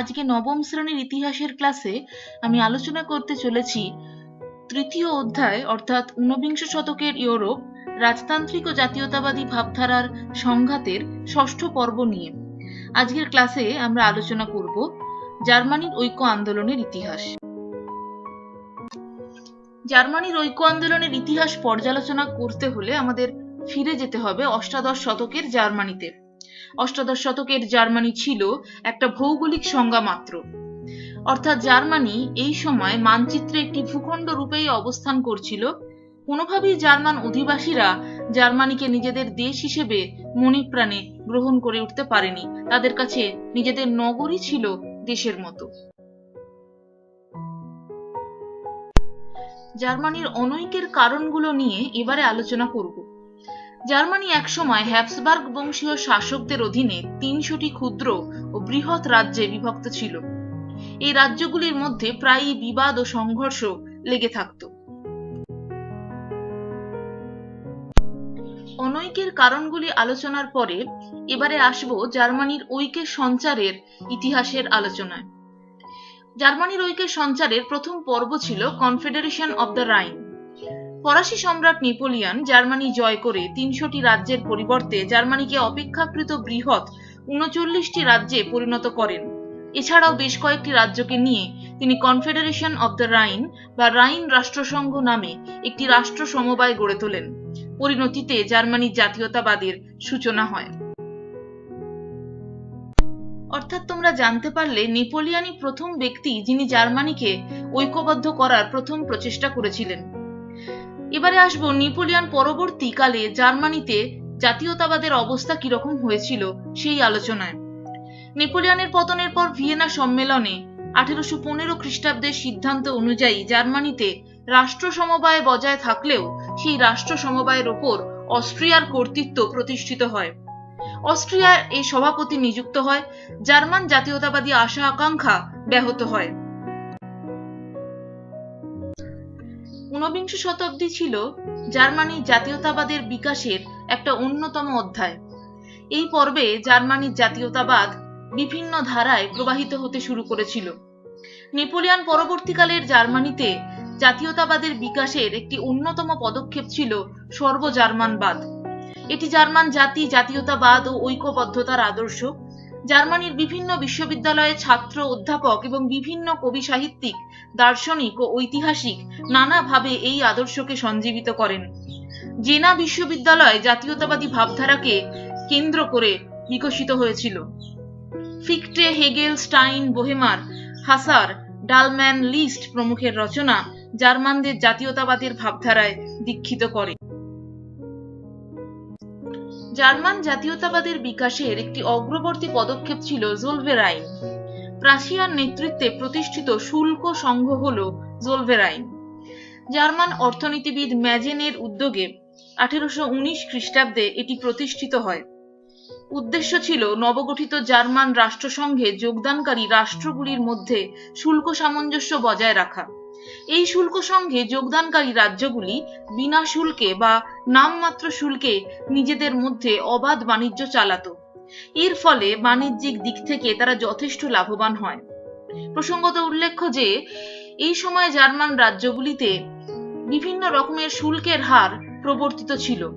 আজকে নবম শ্রেণির ইতিহাসের ক্লাসে আমি আলোচনা করতে চলেছি তৃতীয় অধ্যায়, অর্থাৎ ঊনবিংশ শতকের ইউরোপ, রাজতান্ত্রিক ও জাতীয়তাবাদী ভাবধারার সংঘাতের ষষ্ঠ পর্ব নিয়ে। আজকের ক্লাসে আমরা আলোচনা করব জার্মানির ঐক্য আন্দোলনের ইতিহাস। জার্মানির ঐক্য আন্দোলনের ইতিহাস পর্যালোচনা করতে হলে আমাদের ফিরে যেতে হবে অষ্টাদশ শতকের জার্মানিতে। অষ্টাদশ শতকের জার্মানি ছিল একটা ভৌগোলিক সংজ্ঞা মাত্র। অর্থাৎ জার্মানি এই সময় মানচিত্রে একটি ভূখণ্ড রূপেই অবস্থান করছিল। কোনোভাবেই জার্মান অধিবাসীরা জার্মানিকে নিজেদের দেশ হিসেবে মণিপ্রাণে গ্রহণ করে উঠতে পারেনি। তাদের কাছে নিজেদের নগরই ছিল দেশের মতো। জার্মানির অনৈক্যের কারণগুলো নিয়ে এবারে আলোচনা করব। জার্মানি একসময় হ্যাপসবার্গ বংশীয় শাসকদের অধীনে তিনশোটি ক্ষুদ্র ও বৃহৎ রাজ্যে বিভক্ত ছিল। এই রাজ্যগুলির মধ্যে প্রায়ই বিবাদ ও সংঘর্ষ লেগে থাকত। অনৈক্যের কারণগুলি আলোচনার পরে এবারে আসব জার্মানির ঐক্যের সঞ্চারের ইতিহাসের আলোচনায়। জার্মানির ঐক্যের সঞ্চারের প্রথম পর্ব ছিল কনফেডারেশন অব দ্য রাইন ফরাসি সম্রাট নেপোলিয়ান জার্মানি জয় করে তিনশোটি রাজ্যের পরিবর্তে জার্মানিকে অপেক্ষাকৃত বৃহৎ উনচল্লিশটি রাজ্যে পরিণত করেন। এছাড়াও বেশ কয়েকটি রাজ্যকে নিয়ে তিনি কনফেডারেশন অব দ্য রাইন বা রাইন রাষ্ট্রসংঘ নামে একটি রাষ্ট্র সমবায় গড়ে তোলেন। পরিণতিতে জার্মানির জাতীয়তাবাদের সূচনা হয়। অর্থাৎ তোমরা জানতে পারলে নেপোলিয়ানই প্রথম ব্যক্তি যিনি জার্মানিকে ঐক্যবদ্ধ করার প্রথম প্রচেষ্টা করেছিলেন। এবারে আসব নেপোলিয়ান পরবর্তীকালে জার্মানিতে জাতীয়তাবাদের অবস্থা কীরকম হয়েছিল সেই আলোচনায়। নেপোলিয়ানের পতনের পর ভিয়েনা সম্মেলনে আঠেরোশো পনেরো খ্রিস্টাব্দের সিদ্ধান্ত অনুযায়ী জার্মানিতে রাষ্ট্র সমবায় বজায় থাকলেও সেই রাষ্ট্র সমবায়ের ওপর অস্ট্রিয়ার কর্তৃত্ব প্রতিষ্ঠিত হয়। অস্ট্রিয়ার এই সভাপতি নিযুক্ত হয়, জার্মান জাতীয়তাবাদী আশা আকাঙ্ক্ষা ব্যাহত হয়। ঊনবিংশ শতাব্দী ছিল জার্মানি জাতীয়তাবাদের বিকাশের একটা অন্যতম অধ্যায়। এই পর্বে জার্মানির জাতীয়তাবাদ বিভিন্ন ধারায় প্রবাহিত হতে শুরু করেছিল। নেপোলিয়ান পরবর্তীকালের জার্মানিতে জাতীয়তাবাদের বিকাশের একটি অন্যতম পদক্ষেপ ছিল সর্ব জার্মানবাদ এটি জার্মান জাতি, জাতীয়তাবাদ ও ঐক্যবদ্ধতার আদর্শ। জার্মানির বিভিন্ন বিশ্ববিদ্যালয়ে ছাত্র অধ্যাপক এবং বিভিন্ন কবি সাহিত্যিক দার্শনিক ও ঐতিহাসিক নানাভাবে এই আদর্শকে সঞ্জীবিত করেন। জেনা বিশ্ববিদ্যালয় জাতীয়তাবাদী ভাবধারাকে কেন্দ্র করে বিকশিত হয়েছিল। ফিকটে, হেগেল, স্টাইন, বোহেমার, হাসার, ডালম্যান, লিস্ট প্রমুখের রচনা জার্মানদের জাতীয়তাবাদের ভাবধারায় দীক্ষিত করে। জার্মান জাতীয়তাবাদের বিকাশের একটি অগ্রবর্তী পদক্ষেপ ছিল জোলভেরাইন। প্রাশিয়ার নেতৃত্বে প্রতিষ্ঠিত শুল্ক সংঘ হল জোলভেরাইন। জার্মান অর্থনীতিবিদ ম্যাজেনের উদ্যোগে আঠেরোশো উনিশ খ্রিস্টাব্দে এটি প্রতিষ্ঠিত হয়। উদ্দেশ্য ছিল নবগঠিত জার্মান রাষ্ট্রসংঘে যোগদানকারী রাষ্ট্রগুলির মধ্যে শুল্ক সামঞ্জস্য বজায় রাখা। এই শুল্ক সংঘে যোগদানকারী রাজ্যগুলি বিনা শুল্কে বা নামমাত্র শুল্কে নিজেদের মধ্যে অবাধ বাণিজ্য চালাত। এর ফলে বাণিজ্যিক দিক থেকে তারা যথেষ্ট লাভবান হয়। প্রসঙ্গত উল্লেখ্য যে, এই সময় জার্মান রাজ্যগুলিতে বিভিন্ন রকমের শুল্কের হার প্রবর্তিত ছিল।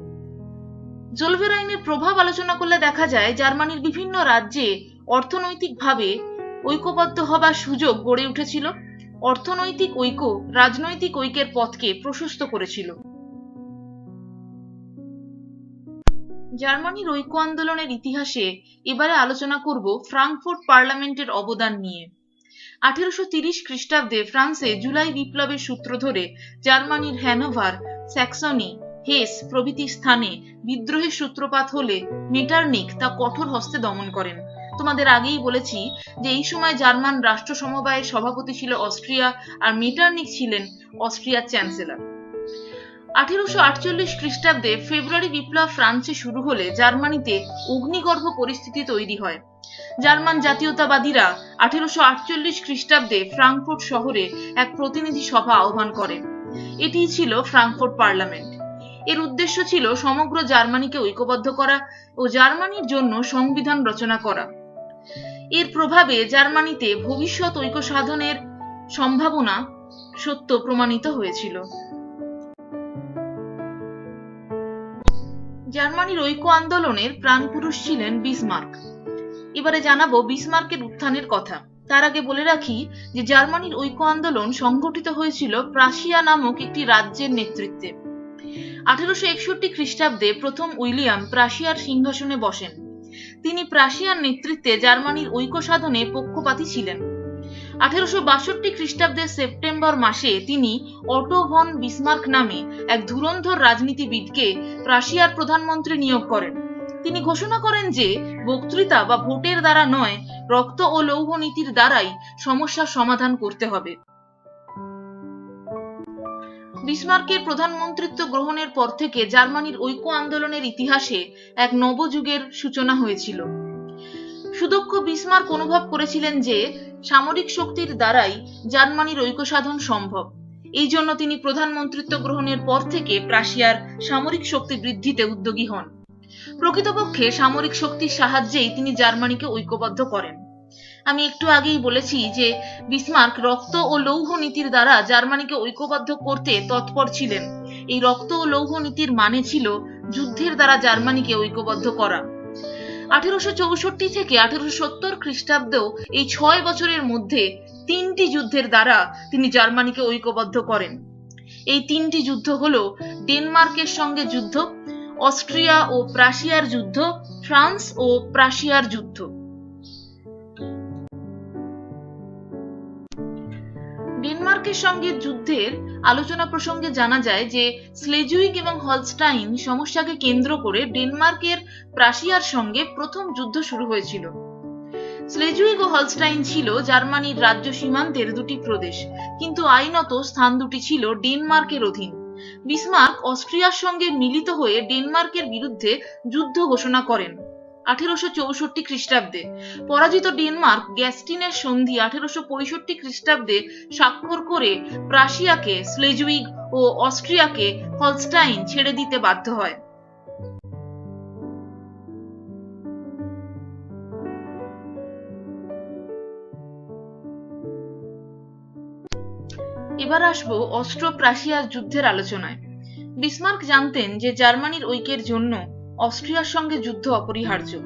জলভেরাইনের প্রভাব আলোচনা করলে দেখা যায়, জার্মানির বিভিন্ন রাজ্যে অর্থনৈতিকভাবে ঐক্যবদ্ধ হবার সুযোগ গড়ে উঠেছিল। অর্থনৈতিক ঐক্য, রাজনৈতিক ঐক্যের পথকে প্রশস্ত করেছিল। জার্মানির ঐক্য আন্দোলনের ইতিহাসে এবারে আলোচনা করব ফ্রাঙ্কফুর্ট পার্লামেন্টের অবদান নিয়ে। আঠেরোশো তিরিশ খ্রিস্টাব্দে ফ্রান্সে জুলাই বিপ্লবের সূত্র ধরে জার্মানির হ্যানোভার, স্যাক্সনি, হেস প্রভৃতি স্থানে বিদ্রোহের সূত্রপাত হলে মেটার্নিক তা কঠোর হস্তে দমন করেন। তোমাদের আগেই বলেছি যে এই সময় জার্মান রাষ্ট্র সমবায়ের সভাপতি ছিল অস্ট্রিয়া আর মেটার্নিক ছিলেন অস্ট্রিয়ার চ্যান্সেলর। আঠেরোশো আটচল্লিশ খ্রিস্টাব্দে ফেব্রুয়ারি বিপ্লব ফ্রান্সে শুরু হলে জার্মানিতে অগ্নিগর্ভ পরিস্থিতি তৈরি হয়। জার্মান জাতীয়তাবাদীরা আঠেরোশো আটচল্লিশ খ্রিস্টাব্দে ফ্রাঙ্কফুর্ট শহরে এক প্রতিনিধি সভা আহ্বান করেন এটিই ছিল ফ্রাঙ্কফুর্ট পার্লামেন্ট। এর উদ্দেশ্য ছিল সমগ্র জার্মানিকে ঐক্যবদ্ধ করা ও জার্মানির জন্য সংবিধান রচনা করা। এর প্রভাবে জার্মানিতে ভবিষ্যৎ ঐক্য সাধনের সম্ভাবনা সত্য প্রমাণিত হয়েছিল। জার্মানির ঐক্য আন্দোলনের প্রাণপুরুষ ছিলেন বিসমার্ক। এবারে জানাব বিসমার্কের উত্থানের কথা। তার আগে বলে রাখি যে জার্মানির ঐক্য আন্দোলন সংগঠিত হয়েছিল প্রাশিয়া নামক একটি রাজ্যের নেতৃত্বে। আঠারোশো একষট্টি খ্রিস্টাব্দে প্রথম উইলিয়াম প্রাশিয়ার সিংহাসনে বসেন। তিনি প্রাশিয়ার নেতৃত্বে জার্মানির ঐক্য সাধনে পক্ষপাতী ছিলেন। আঠেরোশো বাষট্টি খ্রিস্টাব্দের সেপ্টেম্বর মাসে তিনি অটো ভন বিসমার্ক নামে এক ধুরন্ধর রাজনীতিবিদকে প্রাশিয়ার প্রধানমন্ত্রী নিয়োগ করেন। তিনি ঘোষণা করেন যে বক্তৃতা বা ভোটের দ্বারা নয়, রক্ত ও লৌহ নীতির দ্বারাই সমস্যার সমাধান করতে হবে। বিসমার্কের প্রধানমন্ত্রিত্ব গ্রহণের পর থেকে জার্মানির ঐক্য আন্দোলনের ইতিহাসে এক নবযুগের সূচনা হয়েছিল। সুদক্ষ বিসমার্ক অনুভব করেছিলেন যে, সামরিক শক্তির দ্বারাই জার্মানির ঐক্য সাধন সম্ভব। এই জন্য তিনি প্রধানমন্ত্রিত্ব গ্রহণের পর থেকে প্রাশিয়ার সামরিক শক্তি বৃদ্ধিতে উদ্যোগী হন। প্রকৃতপক্ষে সামরিক শক্তির সাহায্যেই তিনি জার্মানিকে ঐক্যবদ্ধ করেন। আমি একটু আগেই বলেছি যে, বিসমার্ক রক্ত ও লৌহ নীতির দ্বারা জার্মানিকে ঐক্যবদ্ধ করতে তৎপর ছিলেন। এই রক্ত ও লৌহ নীতির মানে ছিল যুদ্ধের দ্বারা জার্মানিকে ঐক্যবদ্ধ করা। আঠেরোশো চৌষট্টি থেকে আঠেরোশো সত্তর খ্রিস্টাব্দেও এই ছয় বছরের মধ্যে তিনটি যুদ্ধের দ্বারা তিনি জার্মানিকে ঐক্যবদ্ধ করেন। এই তিনটি যুদ্ধ হল ডেনমার্কের সঙ্গে যুদ্ধ, অস্ট্রিয়া ও প্রাশিয়ার যুদ্ধ, ফ্রান্স ও প্রাশিয়ার যুদ্ধ। ডেনমার্কের সঙ্গে যুদ্ধের আলোচনা প্রসঙ্গে জানা যায় যে স্লেজুইক এবং হলস্টাইন সমস্যাকে কেন্দ্র করে ডেনমার্কের প্রাশিয়ার সঙ্গে প্রথম যুদ্ধ শুরু হয়েছিল। স্লেজুইক ও হলস্টাইন ছিল জার্মানির রাজ্য সীমান্তের দুটি প্রদেশ, কিন্তু আইনত স্থান দুটি ছিল ডেনমার্কের অধীন। বিসমার্ক অস্ট্রিয়ার সঙ্গে মিলিত হয়ে ডেনমার্কের বিরুদ্ধে যুদ্ধ ঘোষণা করেন। আঠেরোশো চৌষট্টি খ্রিস্টাব্দে। পরাজিত ডেনমার্ক গ্যাস্টিনের সন্ধি আঠেরোশো পঁয়ষট্টি খ্রিস্টাব্দে স্বাক্ষর করে প্রাশিয়াকে, স্লেজুইগ ও অস্ট্রিয়াকে হলস্টাইন ছেড়ে দিতে বাধ্য হয়। এবার আসব অস্ট্রো প্রাশিয়ার যুদ্ধের আলোচনায়। বিসমার্ক জানতেন যে জার্মানির ঐক্যের জন্য অস্ট্রিয়ার সঙ্গে যুদ্ধ অপরিহার্য।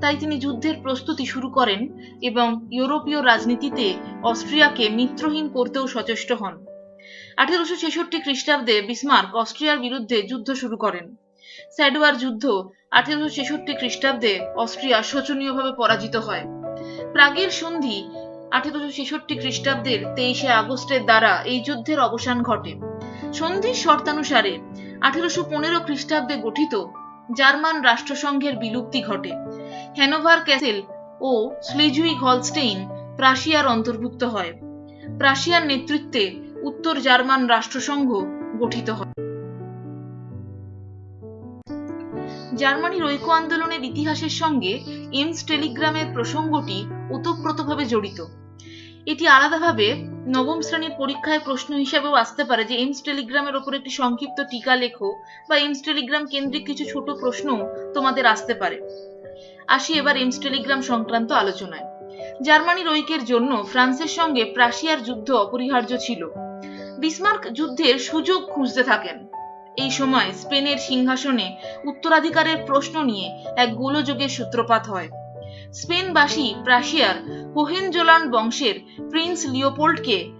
তাই তিনি যুদ্ধের প্রস্তুতি শুরু করেন এবং ইউরোপীয় রাজনীতিতে অস্ট্রিয়াকে মিত্রহীন করতেও সচেষ্ট হন। আঠেরোশো ছেষট্টি খ্রিস্টাব্দে বিসমার্ক অস্ট্রিয়ার বিরুদ্ধে যুদ্ধ শুরু করেন। স্যাডওয়ার যুদ্ধ আঠেরোশো ছেষট্টি খ্রিস্টাব্দে অস্ট্রিয়া শোচনীয়ভাবে পরাজিত হয়। প্রাগের সন্ধি আঠেরোশো ছেষট্টি খ্রিস্টাব্দের তেইশে আগস্টের দ্বারা এই যুদ্ধের অবসান ঘটে। সন্ধির শর্তানুসারে আঠেরোশো পনেরো খ্রিস্টাব্দে গঠিত জার্মান রাষ্ট্রসংঘের বিলুপ্তি ঘটে। হ্যানোভার ক্যাসেল ও স্লিজুইক হলস্টেইন প্রাশিয়ার অন্তর্ভুক্ত হয়। প্রাশিয়ার নেতৃত্বে উত্তর জার্মান রাষ্ট্রসংঘ গঠিত হয়। জার্মানির ঐক্য আন্দোলনের ইতিহাসের সঙ্গে এমস টেলিগ্রামের প্রসঙ্গটি ওতপ্রোতভাবে জড়িত। এটি আলাদাভাবে নবম শ্রেণির পরীক্ষায় প্রশ্ন হিসেবেও আসতে পারে যে এমস টেলিগ্রামের ওপর একটি সংক্ষিপ্ত টিকা লেখো বা এমস টেলিগ্রাম কেন্দ্রিক কিছু ছোট প্রশ্ন তোমাদের আসতে পারে। আসি এবার এমস টেলিগ্রাম সংক্রান্ত আলোচনায়। জার্মানির ঐক্যের জন্য ফ্রান্সের সঙ্গে প্রাশিয়ার যুদ্ধ অপরিহার্য ছিল। বিসমার্ক যুদ্ধের সুযোগ খুঁজতে থাকেন। এই সময় স্পেনের সিংহাসনে উত্তরাধিকারের প্রশ্ন নিয়ে এক গোলযোগের সূত্রপাত হয়। স্পেনবাসী প্রাশিয়ার হোহেনজোলান বংশের প্রিন্স লিওপোল্ডকে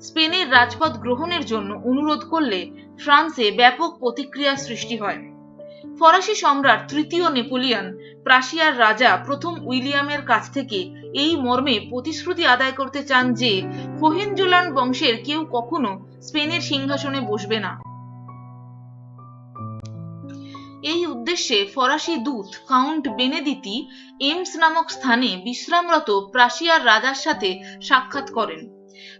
স্পেনের রাজপথ গ্রহণের জন্য অনুরোধ করলে ফ্রান্সে ব্যাপক প্রতিক্রিয়া সৃষ্টি হয়। ফরাসি সম্রাট তৃতীয় নেপোলিয়ন প্রাশিয়ার রাজা প্রথম উইলিয়ামের কাছ থেকে এই মর্মে প্রতিশ্রুতি আদায় করতে চান যে হোহেনজোলান বংশের কেউ কখনো স্পেনের সিংহাসনে বসবে না। উদ্দেশ্যে ফরাসি দূত কাউন্ট বেনেদিতি এমস নামক স্থানে বিশ্রামরত প্রাশিয়ার রাজার সাথে সাক্ষাৎ করেন।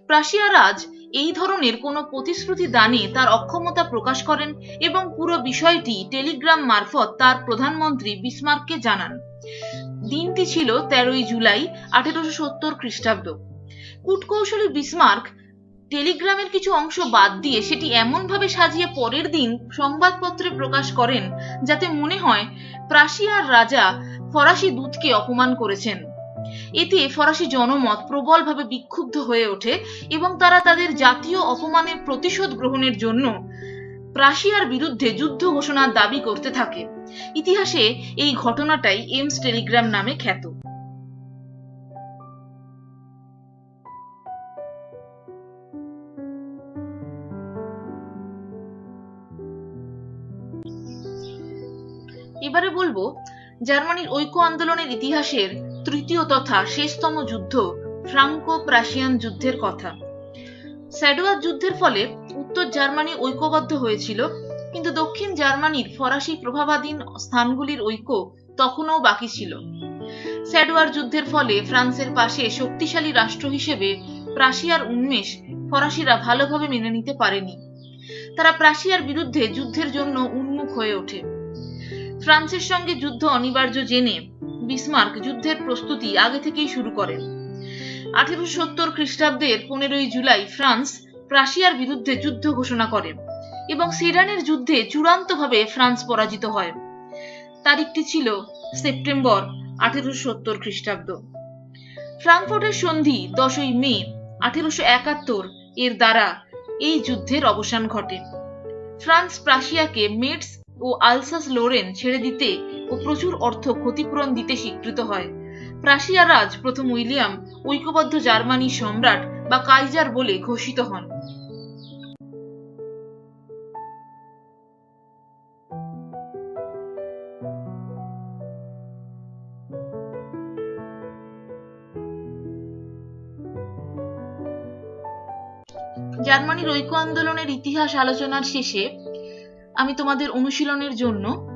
প্রাশিয়া রাজ এই ধরনের কোনো প্রতিশ্রুতি দানে তার অক্ষমতা প্রকাশ করেন এবং পুরো বিষয়টি টেলিগ্রাম মারফত তার প্রধানমন্ত্রী বিসমার্ককে জানান। দিনটি ছিল তেরোই জুলাই আঠেরোশো সত্তর খ্রিস্টাব্দ। কূটকৌশলী বিসমার্ক টেলিগ্রামের কিছু অংশ বাদ দিয়ে সেটি এমনভাবে সাজিয়ে পরের দিন সংবাদপত্রে প্রকাশ করেন যাতে মনে হয় প্রাশিয়ার রাজা ফরাসি দূতকে অপমান করেছেন। এতে ফরাসি জনমত প্রবলভাবে বিক্ষুব্ধ হয়ে ওঠে এবং তারা তাদের জাতীয় অপমানের প্রতিশোধ গ্রহণের জন্য প্রাশিয়ার বিরুদ্ধে যুদ্ধ ঘোষণার দাবি করতে থাকে। ইতিহাসে এই ঘটনাটাই এমস টেলিগ্রাম নামে খ্যাত। এবারে বলব, জার্মানির ঐক্য আন্দোলনের ইতিহাসের তৃতীয় তথা শেষতম যুদ্ধ ফ্রাঙ্কো প্রাশিয়ান যুদ্ধের কথা। স্যাডোয়ার যুদ্ধের ফলে উত্তর জার্মানি ঐক্যবদ্ধ হয়েছিল, কিন্তু দক্ষিণ জার্মানির ফরাসি প্রভাবাধীন স্থানগুলির ঐক্য তখনও বাকি ছিল। স্যাডোয়ার যুদ্ধের ফলে ফ্রান্সের পাশে শক্তিশালী রাষ্ট্র হিসেবে প্রাশিয়ার উন্মেষ ফরাসিরা ভালোভাবে মেনে নিতে পারেনি। তারা প্রাশিয়ার বিরুদ্ধে যুদ্ধের জন্য উন্মুখ হয়ে ওঠে। ফ্রান্সের সঙ্গে যুদ্ধ অনিবার্য জেনে বিসমার্ক যুদ্ধের প্রস্তুতি আগে থেকেই শুরু করেন। আঠেরোশো সত্তর খ্রিস্টাব্দের পনেরোই জুলাই ফ্রান্স প্রাশিয়ার বিরুদ্ধে যুদ্ধ ঘোষণা করে এবং সেডানের যুদ্ধে চূড়ান্তভাবে ফ্রান্স পরাজিত হয়। তারিখটি ছিল সেপ্টেম্বর আঠেরোশো সত্তর খ্রিস্টাব্দ। ফ্রাঙ্কফুর্টের সন্ধি দশই মে আঠেরোশো একাত্তর এর দ্বারা এই যুদ্ধের অবসান ঘটে। ফ্রান্স প্রাশিয়াকে মেটস ও আলসাস লোরেন ছেড়ে দিতে ও প্রচুর অর্থ ক্ষতিপূরণ দিতে স্বীকৃত হয়। প্রাশিয়া রাজ প্রথম উইলিয়াম ঐক্যবদ্ধ জার্মানির সম্রাট বা কাইজার বলে ঘোষিত হন। জার্মানির ঐক্য আন্দোলনের ইতিহাস আলোচনার শেষে আমি তোমাদের অনুশীলনের জন্য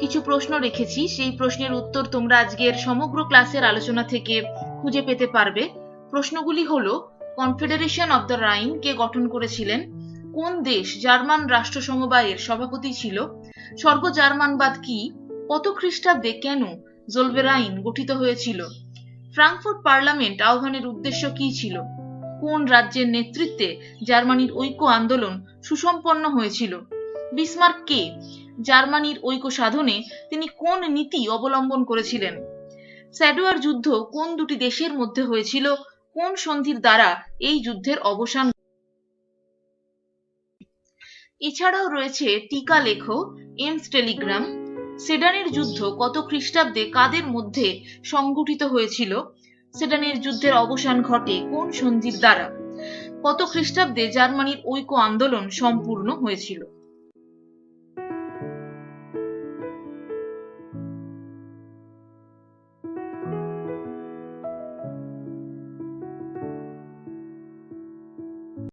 কিছু প্রশ্ন রেখেছি। সেই প্রশ্নের উত্তর তোমরা আজকের সমগ্র ক্লাসের আলোচনা থেকে খুঁজে পেতে পারবে। প্রশ্নগুলি হলো কনফেডারেশন অব দ্য রাইন কে গঠন করেছিলেন? কোন দেশ জার্মান রাষ্ট্র সমবায়ের সভাপতি ছিল? সর্ব জার্মানবাদ কি? কত খ্রিস্টাব্দে কেন জোলভেরাইন গঠিত হয়েছিল? ফ্রাঙ্কফুর্ট পার্লামেন্ট আহ্বানের উদ্দেশ্য কি ছিল? কোন রাজ্যের নেতৃত্বে জার্মানির ঐক্য আন্দোলন সুসম্পন্ন হয়েছিল? বিসমার্ক কে? জার্মানির ঐক্য সাধনে তিনি কোন নীতি অবলম্বন করেছিলেন? স্যাডোয়ার যুদ্ধ কোন দুটি দেশের মধ্যে হয়েছিল? কোন সন্ধির দ্বারা এই যুদ্ধের অবসান? এছাড়াও রয়েছে টিকা লেখো, এমস টেলিগ্রাম। সেডানের যুদ্ধ কত খ্রিস্টাব্দে কাদের মধ্যে সংগঠিত হয়েছিল? সেডানের যুদ্ধের অবসান ঘটে কোন সন্ধির দ্বারা? কত খ্রিস্টাব্দে জার্মানির ঐক্য আন্দোলন সম্পূর্ণ হয়েছিল?